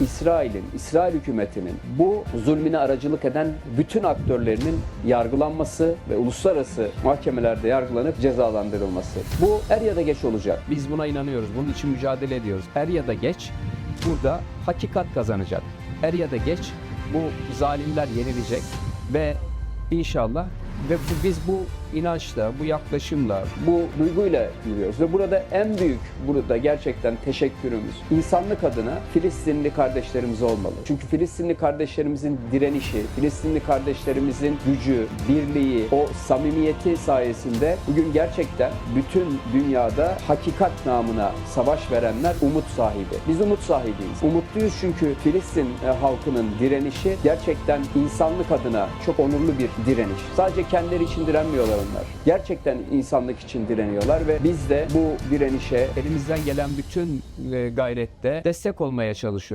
İsrail'in, İsrail hükümetinin bu zulmüne aracılık eden bütün aktörlerinin yargılanması ve uluslararası mahkemelerde yargılanıp cezalandırılması. Bu er ya da geç olacak. Biz buna inanıyoruz. Bunun için mücadele ediyoruz. Er ya da geç burada hakikat kazanacak. Er ya da geç bu zalimler yenilecek ve inşallah ve biz bu inançla, bu yaklaşımla, bu duyguyla yürüyoruz ve burada en büyük burada gerçekten teşekkürümüz insanlık adına Filistinli kardeşlerimiz olmalı. Çünkü Filistinli kardeşlerimizin direnişi, Filistinli kardeşlerimizin gücü, birliği, o samimiyeti sayesinde bugün gerçekten bütün dünyada hakikat namına savaş verenler umut sahibi. Biz umut sahibiyiz. Umutluyuz çünkü Filistin e, halkının direnişi gerçekten insanlık adına çok onurlu bir direniş. Sadece kendileri için direnmiyorlar onlar. Gerçekten insanlık için direniyorlar ve biz de bu direnişe elimizden gelen bütün e, gayrette destek olmaya çalışıyoruz.